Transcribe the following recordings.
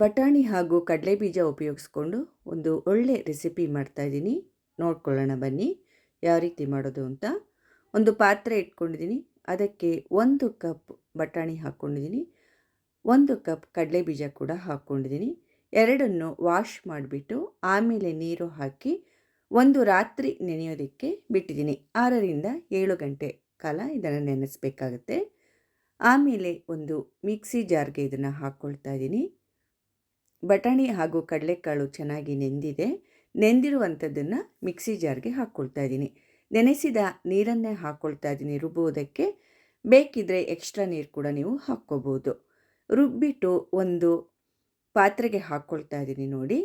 ಬಟಾಣಿ ಹಾಗೂ ಕಡಲೆಬೀಜ ಉಪಯೋಗಿಸ್ಕೊಂಡು ಒಂದು ಒಳ್ಳೆ ರೆಸಿಪಿ ಮಾಡ್ತಾಯಿದ್ದೀನಿ ನೋಡ್ಕೊಳ್ಳೋಣ ಬನ್ನಿ, ಯಾವ ರೀತಿ ಮಾಡೋದು ಅಂತ. ಒಂದು ಪಾತ್ರೆ ಇಟ್ಕೊಂಡಿದ್ದೀನಿ, ಅದಕ್ಕೆ ಒಂದು ಕಪ್ ಬಟಾಣಿ ಹಾಕ್ಕೊಂಡಿದ್ದೀನಿ, ಒಂದು ಕಪ್ ಕಡಲೆಬೀಜ ಕೂಡ ಹಾಕ್ಕೊಂಡಿದ್ದೀನಿ. ಎರಡನ್ನು ವಾಶ್ ಮಾಡಿಬಿಟ್ಟು ಆಮೇಲೆ ನೀರು ಹಾಕಿ ಒಂದು ರಾತ್ರಿ ನೆನೆಯೋದಕ್ಕೆ ಬಿಟ್ಟಿದ್ದೀನಿ. ಆರರಿಂದ ಏಳು ಗಂಟೆ ಕಾಲ ಇದನ್ನು ನೆನೆಸ್ಬೇಕಾಗುತ್ತೆ. ಆಮೇಲೆ ಒಂದು ಮಿಕ್ಸಿ ಜಾರ್ಗೆ ಇದನ್ನು ಹಾಕ್ಕೊಳ್ತಾ ಇದ್ದೀನಿ. ಬಟಾಣಿ ಹಾಗೂ ಕಡಲೆಕಾಳು ಚೆನ್ನಾಗಿ ನೆಂದಿದೆ. ನೆಂದಿರುವಂಥದ್ದನ್ನು ಮಿಕ್ಸಿ ಜಾರ್ಗೆ ಹಾಕ್ಕೊಳ್ತಾ ಇದ್ದೀನಿ. ನೆನೆಸಿದ ನೀರನ್ನೇ ಹಾಕ್ಕೊಳ್ತಾ ಇದ್ದೀನಿ ರುಬ್ಬುವುದಕ್ಕೆ ಬೇಕಿದ್ದರೆ ಎಕ್ಸ್ಟ್ರಾ ನೀರು ಕೂಡ ನೀವು ಹಾಕ್ಕೋಬೋದು. ರುಬ್ಬಿಟ್ಟು ಒಂದು ಪಾತ್ರೆಗೆ ಹಾಕ್ಕೊಳ್ತಾ ಇದ್ದೀನಿ ನೋಡಿ.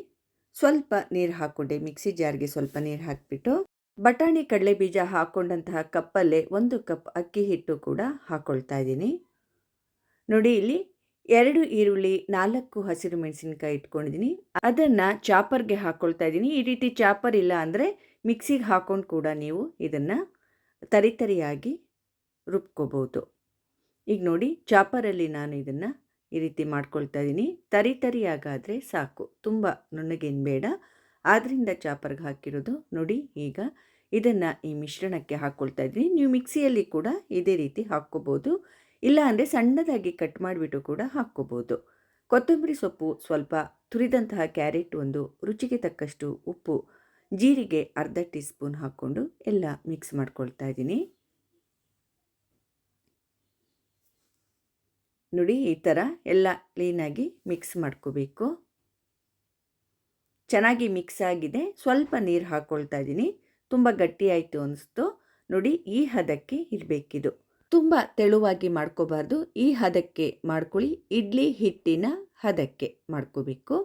ಸ್ವಲ್ಪ ನೀರು ಹಾಕ್ಕೊಂಡೆ. ಮಿಕ್ಸಿ ಜಾರ್ಗೆ ಸ್ವಲ್ಪ ನೀರು ಹಾಕಿಬಿಟ್ಟು ಬಟಾಣಿ, ಕಡಲೆ ಬೀಜ ಹಾಕ್ಕೊಂಡಂತಹ ಕಪ್ಪಲ್ಲೇ ಒಂದು ಕಪ್ ಅಕ್ಕಿ ಹಿಟ್ಟು ಕೂಡ ಹಾಕ್ಕೊಳ್ತಾ ಇದ್ದೀನಿ. ನೋಡಿ ಇಲ್ಲಿ ಎರಡು ಈರುಳ್ಳಿ, ನಾಲ್ಕು ಹಸಿರು ಮೆಣಸಿನಕಾಯಿ ಇಟ್ಕೊಂಡಿದ್ದೀನಿ. ಅದನ್ನು ಚಾಪರ್ಗೆ ಹಾಕ್ಕೊಳ್ತಾ ಇದ್ದೀನಿ. ಈ ರೀತಿ ಚಾಪರ್ ಇಲ್ಲ ಅಂದರೆ ಮಿಕ್ಸಿಗೆ ಹಾಕ್ಕೊಂಡು ಕೂಡ ನೀವು ಇದನ್ನು ತರಿತರಿಯಾಗಿ ರುಬ್ಕೋಬೋದು ಈಗ ನೋಡಿ, ಚಾಪರಲ್ಲಿ ನಾನು ಇದನ್ನು ಈ ರೀತಿ ಮಾಡ್ಕೊಳ್ತಾ ಇದ್ದೀನಿ. ತರಿ ತರಿಯಾಗಾದರೆ ಸಾಕು. ತುಂಬ ನುಣ್ಣಗೇನು ಬೇಡ. ಆದ್ದರಿಂದ ಚಾಪರ್ಗೆ ಹಾಕಿರೋದು ನೋಡಿ ಈಗ ಇದನ್ನು ಈ ಮಿಶ್ರಣಕ್ಕೆ ಹಾಕ್ಕೊಳ್ತಾ ಇದ್ದೀನಿ. ನೀವು ಮಿಕ್ಸಿಯಲ್ಲಿ ಕೂಡ ಇದೇ ರೀತಿ ಹಾಕ್ಕೋಬೋದು ಇಲ್ಲ ಅಂದರೆ ಸಣ್ಣದಾಗಿ ಕಟ್ ಮಾಡಿಬಿಟ್ಟು ಕೂಡ ಹಾಕ್ಕೋಬೋದು. ಕೊತ್ತಂಬರಿ ಸೊಪ್ಪು ಸ್ವಲ್ಪ ತುರಿದಂತಹ ಕ್ಯಾರೆಟ್ ಒಂದು ರುಚಿಗೆ ತಕ್ಕಷ್ಟು ಉಪ್ಪು, ಜೀರಿಗೆ ಅರ್ಧ ಟೀ ಸ್ಪೂನ್ ಹಾಕ್ಕೊಂಡು ಎಲ್ಲ ಮಿಕ್ಸ್ ಮಾಡ್ಕೊಳ್ತಾ ಇದ್ದೀನಿ. ನೋಡಿ ಈ ಥರ ಎಲ್ಲ ಕ್ಲೀನಾಗಿ ಮಿಕ್ಸ್ ಮಾಡ್ಕೋಬೇಕು. ಚೆನ್ನಾಗಿ ಮಿಕ್ಸ್ ಆಗಿದೆ. ಸ್ವಲ್ಪ ನೀರು ಹಾಕ್ಕೊಳ್ತಾ ಇದ್ದೀನಿ. ತುಂಬ ಗಟ್ಟಿಯಾಯಿತು ಅನಿಸ್ತು. ನೋಡಿ ಈ ಹದಕ್ಕೆ ಇರಬೇಕಿದು. ತುಂಬ ತೆಳುವಾಗಿ ಮಾಡ್ಕೋಬಾರ್ದು. ಈ ಹದಕ್ಕೆ ಮಾಡ್ಕೊಳ್ಳಿ. ಇಡ್ಲಿ ಹಿಟ್ಟಿನ ಹದಕ್ಕೆ ಮಾಡ್ಕೋಬೇಕು.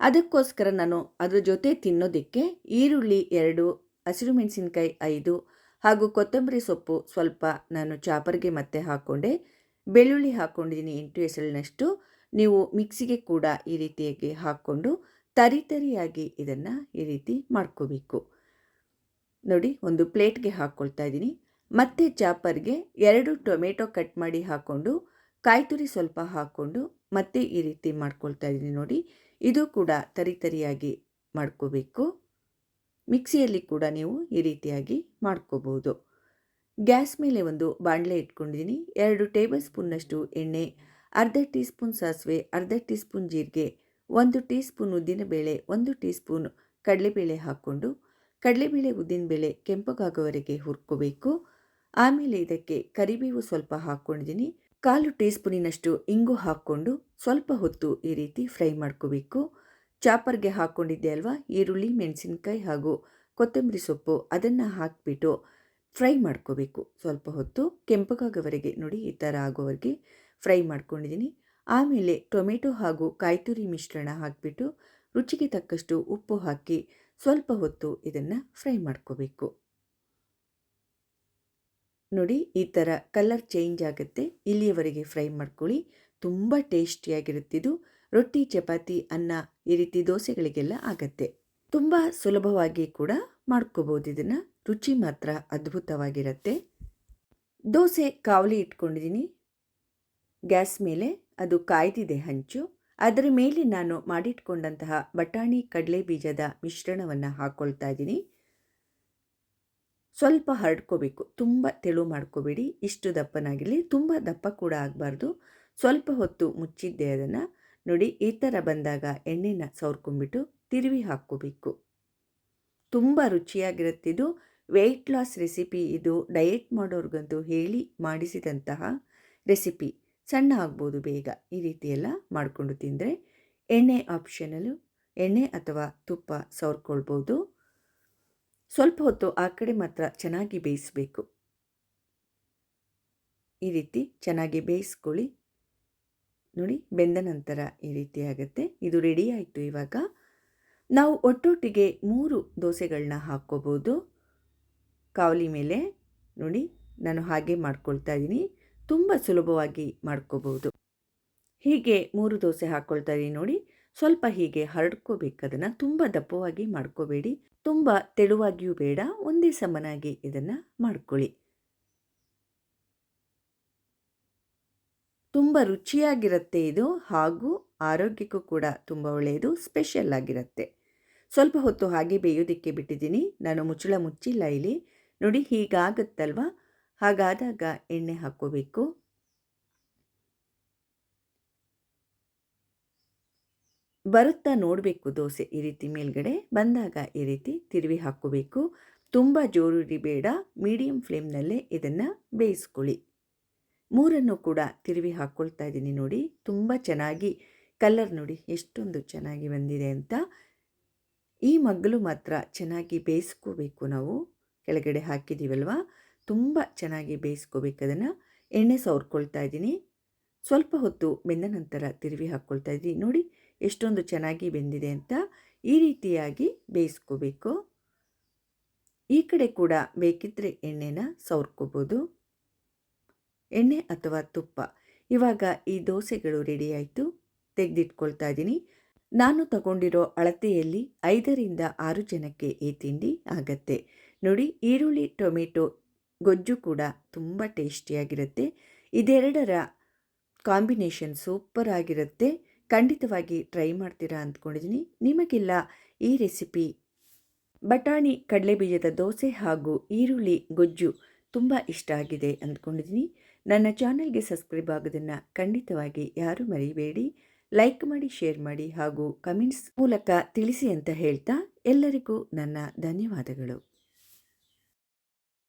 ಅದಕ್ಕೋಸ್ಕರ ನಾನು ಅದ್ರ ಜೊತೆ ತಿನ್ನೋದಕ್ಕೆ ಈರುಳ್ಳಿ ಎರಡು, ಹಸಿರು ಮೆಣಸಿನಕಾಯಿ ಐದು ಹಾಗೂ ಕೊತ್ತಂಬರಿ ಸೊಪ್ಪು ಸ್ವಲ್ಪ ನಾನು ಚಾಪರ್ಗೆ ಮತ್ತೆ ಹಾಕ್ಕೊಂಡೆ ಬೆಳ್ಳುಳ್ಳಿ ಹಾಕ್ಕೊಂಡಿದ್ದೀನಿ ಎಂಟು ಎಸಳಿನಷ್ಟು ನೀವು ಮಿಕ್ಸಿಗೆ ಕೂಡ ಈ ರೀತಿಯಾಗಿ ಹಾಕ್ಕೊಂಡು ತರಿ ತರಿಯಾಗಿ ಇದನ್ನು ಈ ರೀತಿ ಮಾಡ್ಕೋಬೇಕು. ನೋಡಿ, ಒಂದು ಪ್ಲೇಟ್ಗೆ ಹಾಕ್ಕೊಳ್ತಾ ಇದ್ದೀನಿ. ಮತ್ತೆ ಚಾಪರ್ಗೆ ಎರಡು ಟೊಮೆಟೊ ಕಟ್ ಮಾಡಿ ಹಾಕ್ಕೊಂಡು ಕಾಯಿ ತುರಿ ಸ್ವಲ್ಪ ಹಾಕ್ಕೊಂಡು ಮತ್ತೆ ಈ ರೀತಿ ಮಾಡ್ಕೊಳ್ತಾ ಇದ್ದೀನಿ ನೋಡಿ. ಇದು ಕೂಡ ತರಿ ತರಿಯಾಗಿ ಮಾಡ್ಕೋಬೇಕು. ಮಿಕ್ಸಿಯಲ್ಲಿ ಕೂಡ ನೀವು ಈ ರೀತಿಯಾಗಿ ಮಾಡ್ಕೋಬೋದು ಗ್ಯಾಸ್ ಮೇಲೆ ಒಂದು ಬಾಣಲೆ ಇಟ್ಕೊಂಡಿದ್ದೀನಿ. ಎರಡು ಟೇಬಲ್ ಸ್ಪೂನ್ನಷ್ಟು ಎಣ್ಣೆ, ಅರ್ಧ ಟೀ ಸ್ಪೂನ್ ಸಾಸಿವೆ, ಅರ್ಧ ಟೀ ಸ್ಪೂನ್ ಜೀರಿಗೆ, ಒಂದು ಟೀ ಸ್ಪೂನ್ ಉದ್ದಿನಬೇಳೆ, ಒಂದು ಟೀ ಸ್ಪೂನ್ ಕಡಲೆಬೇಳೆ ಹಾಕ್ಕೊಂಡು ಕಡಲೆಬೇಳೆ ಉದ್ದಿನಬೇಳೆ ಕೆಂಪಗಾಗೋವರೆಗೆ ಹುರ್ಕೋಬೇಕು. ಆಮೇಲೆ ಇದಕ್ಕೆ ಕರಿಬೇವು ಸ್ವಲ್ಪ ಹಾಕ್ಕೊಂಡಿದ್ದೀನಿ. ಕಾಲು ಟೀ ಸ್ಪೂನಿನಷ್ಟು ಇಂಗು ಹಾಕ್ಕೊಂಡು ಸ್ವಲ್ಪ ಹೊತ್ತು ಈ ರೀತಿ ಫ್ರೈ ಮಾಡ್ಕೋಬೇಕು. ಚಾಪರ್ಗೆ ಹಾಕ್ಕೊಂಡಿದ್ದೆ ಅಲ್ವಾ? ಈರುಳ್ಳಿ, ಮೆಣಸಿನಕಾಯಿ ಹಾಗೂ ಕೊತ್ತಂಬರಿ ಸೊಪ್ಪು ಅದನ್ನು ಹಾಕಿಬಿಟ್ಟು ಫ್ರೈ ಮಾಡ್ಕೋಬೇಕು. ಸ್ವಲ್ಪ ಹೊತ್ತು ಕೆಂಪಗಾಗೋವರೆಗೆ ನೋಡಿ ಈ ಥರ ಆಗೋವರೆಗೆ ಫ್ರೈ ಮಾಡ್ಕೊಂಡಿದ್ದೀನಿ. ಆಮೇಲೆ ಟೊಮೆಟೊ ಹಾಗೂ ಕಾಯ್ತುರಿ ಮಿಶ್ರಣ ಹಾಕಿಬಿಟ್ಟು ರುಚಿಗೆ ತಕ್ಕಷ್ಟು ಉಪ್ಪು ಹಾಕಿ ಸ್ವಲ್ಪ ಹೊತ್ತು ಇದನ್ನು ಫ್ರೈ ಮಾಡ್ಕೋಬೇಕು. ನೋಡಿ, ಈ ಥರ ಕಲರ್ ಚೇಂಜ್ ಆಗುತ್ತೆ. ಇಲ್ಲಿಯವರೆಗೆ ಫ್ರೈ ಮಾಡ್ಕೊಳ್ಳಿ. ತುಂಬ ಟೇಸ್ಟಿಯಾಗಿರುತ್ತಿದ್ದು ರೊಟ್ಟಿ, ಚಪಾತಿ, ಅನ್ನ ಈ ರೀತಿ ದೋಸೆಗಳಿಗೆಲ್ಲ ಆಗತ್ತೆ. ತುಂಬ ಸುಲಭವಾಗಿ ಕೂಡ ಮಾಡ್ಕೋಬೋದು ಇದನ್ನು. ರುಚಿ ಮಾತ್ರ ಅದ್ಭುತವಾಗಿರುತ್ತೆ. ದೋಸೆ ಕಾವಲಿ ಇಟ್ಕೊಂಡಿದ್ದೀನಿ. ಗ್ಯಾಸ್ ಮೇಲೆ ಅದು ಕಾಯ್ದಿದೆ ಹಂಚು. ಅದರ ಮೇಲೆ ನಾನು ಮಾಡಿಟ್ಕೊಂಡಂತಹ ಬಟಾಣಿ, ಕಡಲೆ ಬೀಜದ ಮಿಶ್ರಣವನ್ನು ಹಾಕ್ಕೊಳ್ತಾ ಇದ್ದೀನಿ. ಸ್ವಲ್ಪ ಹರಡ್ಕೋಬೇಕು, ತುಂಬ ತೆಳು ಮಾಡ್ಕೋಬೇಡಿ, ಇಷ್ಟು ದಪ್ಪನಾಗಿರಲಿ, ತುಂಬ ದಪ್ಪ ಕೂಡ ಆಗಬಾರ್ದು. ಸ್ವಲ್ಪ ಹೊತ್ತು ಮುಚ್ಚಿದ್ದೆ ಅದನ್ನು ನೋಡಿ, ಈ ಥರ ಬಂದಾಗ ಎಣ್ಣೆನ ಸವರ್ಕೊಂಡ್ಬಿಟ್ಟು ತಿರುವಿ ಹಾಕ್ಕೋಬೇಕು. ತುಂಬ ರುಚಿಯಾಗಿರುತ್ತಿದ್ದು ವೆಯ್ಟ್ ಲಾಸ್ ರೆಸಿಪಿ ಇದು. ಡಯೆಟ್ ಮಾಡೋರ್ಗಂತೂ ಹೇಳಿ ಮಾಡಿಸಿದಂತಹ ರೆಸಿಪಿ ಸಣ್ಣ ಆಗ್ಬೋದು ಬೇಗ, ಈ ರೀತಿಯೆಲ್ಲ ಮಾಡಿಕೊಂಡು ತಿಂದರೆ ಎಣ್ಣೆ ಆಪ್ಷನಲ್ಲು ಎಣ್ಣೆ ಅಥವಾ ತುಪ್ಪ ಸವರ್ಕೊಳ್ಬೋದು. ಸ್ವಲ್ಪ ಹೊತ್ತು ಆ ಕಡೆ ಮಾತ್ರ ಚೆನ್ನಾಗಿ ಬೇಯಿಸಬೇಕು. ಈ ರೀತಿ ಚೆನ್ನಾಗಿ ಬೇಯಿಸ್ಕೊಳ್ಳಿ. ನೋಡಿ, ಬೆಂದ ನಂತರ ಈ ರೀತಿ ಆಗುತ್ತೆ. ಇದು ರೆಡಿ ಆಯಿತು ಇವಾಗ. ನಾವು ಒಟ್ಟೊಟ್ಟಿಗೆ ಮೂರು ದೋಸೆಗಳನ್ನ ಹಾಕ್ಕೋಬೋದು. ಕಾವಲಿ ಮೇಲೆ. ನೋಡಿ, ನಾನು ಹಾಗೆ ಮಾಡ್ಕೊಳ್ತಾ ಇದ್ದೀನಿ. ತುಂಬ ಸುಲಭವಾಗಿ ಮಾಡ್ಕೋಬೋದು. ಹೀಗೆ ಮೂರು ದೋಸೆ ಹಾಕ್ಕೊಳ್ತಾ ಇದ್ದೀನಿ ನೋಡಿ. ಸ್ವಲ್ಪ ಹೀಗೆ ಹರಡ್ಕೋಬೇಕು. ಅದನ್ನು ತುಂಬ ದಪ್ಪವಾಗಿ ಮಾಡ್ಕೋಬೇಡಿ. ತುಂಬ ತೆಳುವಾಗಿಯೂ ಬೇಡ. ಒಂದೇ ಸಮನಾಗಿ ಇದನ್ನು ಮಾಡ್ಕೊಳ್ಳಿ. ತುಂಬ ರುಚಿಯಾಗಿರುತ್ತೆ ಇದು. ಹಾಗೂ ಆರೋಗ್ಯಕ್ಕೂ ಕೂಡ ತುಂಬ ಒಳ್ಳೆಯದು. ಸ್ಪೆಷಲ್ ಆಗಿರುತ್ತೆ. ಸ್ವಲ್ಪ ಹೊತ್ತು ಹಾಗೆ ಬೇಯೋದಿಕ್ಕೆ ಬಿಟ್ಟಿದ್ದೀನಿ. ನಾನು ಮುಚ್ಚಳ ಮುಚ್ಚಿಲ್ಲ ಇಲ್ಲಿ. ನೋಡಿ ಹೀಗಾಗುತ್ತಲ್ವ? ಹಾಗಾದಾಗ ಎಣ್ಣೆ ಹಾಕ್ಕೋಬೇಕು. ಬರುತ್ತಾ ನೋಡಬೇಕು ದೋಸೆ ಈ ರೀತಿ ಮೇಲ್ಗಡೆ ಬಂದಾಗ ಈ ರೀತಿ ತಿರುವಿ ಹಾಕೋಬೇಕು ತುಂಬ ಜೋರು ಬೇಡ ಮೀಡಿಯಂ ಫ್ಲೇಮ್ನಲ್ಲೇ ಇದನ್ನು ಬೇಯಿಸ್ಕೊಳ್ಳಿ. ಮೂರನ್ನು ಕೂಡ ತಿರುವಿ ಹಾಕ್ಕೊಳ್ತಾ ಇದ್ದೀನಿ ನೋಡಿ, ತುಂಬ ಚೆನ್ನಾಗಿ ಕಲರ್ ನೋಡಿ ಎಷ್ಟೊಂದು ಚೆನ್ನಾಗಿ ಬಂದಿದೆ ಅಂತ. ಈ ಮಗ್ಗಲು ಮಾತ್ರ ಚೆನ್ನಾಗಿ ಬೇಯಿಸ್ಕೋಬೇಕು ನಾವು, ಕೆಳಗಡೆ ಹಾಕಿದ್ದೀವಲ್ವ ತುಂಬ ಚೆನ್ನಾಗಿ ಬೇಯಿಸ್ಕೋಬೇಕು ಅದನ್ನು. ಎಣ್ಣೆ ಸವರ್ಕೊಳ್ತಾ ಇದ್ದೀನಿ. ಸ್ವಲ್ಪ ಹೊತ್ತು ಬೆಂದ ನಂತರ ತಿರುವಿ ಹಾಕ್ಕೊಳ್ತಾ ಇದ್ದೀನಿ ನೋಡಿ ಎಷ್ಟೊಂದು ಚೆನ್ನಾಗಿ ಬೆಂದಿದೆ ಅಂತ ಈ ರೀತಿಯಾಗಿ ಬೇಯಿಸ್ಕೋಬೇಕು. ಈ ಕಡೆ ಕೂಡ ಬೇಕಿದ್ದರೆ ಎಣ್ಣೆನ ಸವರ್ಕೋಬೋದು. ಎಣ್ಣೆ ಅಥವಾ ತುಪ್ಪ. ಇವಾಗ ಈ ದೋಸೆಗಳು ರೆಡಿಯಾಯಿತು ತೆಗೆದಿಟ್ಕೊಳ್ತಾ ಇದ್ದೀನಿ ನಾನು ತಗೊಂಡಿರೋ ಅಳತೆಯಲ್ಲಿ ಐದರಿಂದ ಆರು ಜನಕ್ಕೆ ಈ ತಿಂಡಿ ಆಗತ್ತೆ. ನೋಡಿ, ಈರುಳ್ಳಿ, ಟೊಮೆಟೊ, ಗೊಜ್ಜು ಕೂಡ ತುಂಬ ಟೇಸ್ಟಿಯಾಗಿರುತ್ತೆ. ಇದೆರಡರ ಕಾಂಬಿನೇಷನ್ ಸೂಪರ್ ಆಗಿರುತ್ತೆ. ಖಂಡಿತವಾಗಿ ಟ್ರೈ ಮಾಡ್ತೀರಾ ಅಂದ್ಕೊಂಡಿದ್ದೀನಿ ನಿಮಗೆಲ್ಲ ಈ ರೆಸಿಪಿ ಬಟಾಣಿ ಕಡಲೆಬೀಜದ ದೋಸೆ ಹಾಗೂ ಈರುಳ್ಳಿ ಗೊಜ್ಜು ತುಂಬ ಇಷ್ಟ ಆಗಿದೆ ಅಂದ್ಕೊಂಡಿದ್ದೀನಿ ನನ್ನ ಚಾನಲ್ಗೆ ಸಬ್ಸ್ಕ್ರೈಬ್ ಆಗೋದನ್ನು ಖಂಡಿತವಾಗಿ ಯಾರೂ ಮರಿಬೇಡಿ. ಲೈಕ್ ಮಾಡಿ ಶೇರ್ ಮಾಡಿ ಹಾಗೂ ಕಮೆಂಟ್ಸ್ ಮೂಲಕ ತಿಳಿಸಿ ಅಂತ ಹೇಳ್ತಾ ಎಲ್ಲರಿಗೂ ನನ್ನ ಧನ್ಯವಾದಗಳು.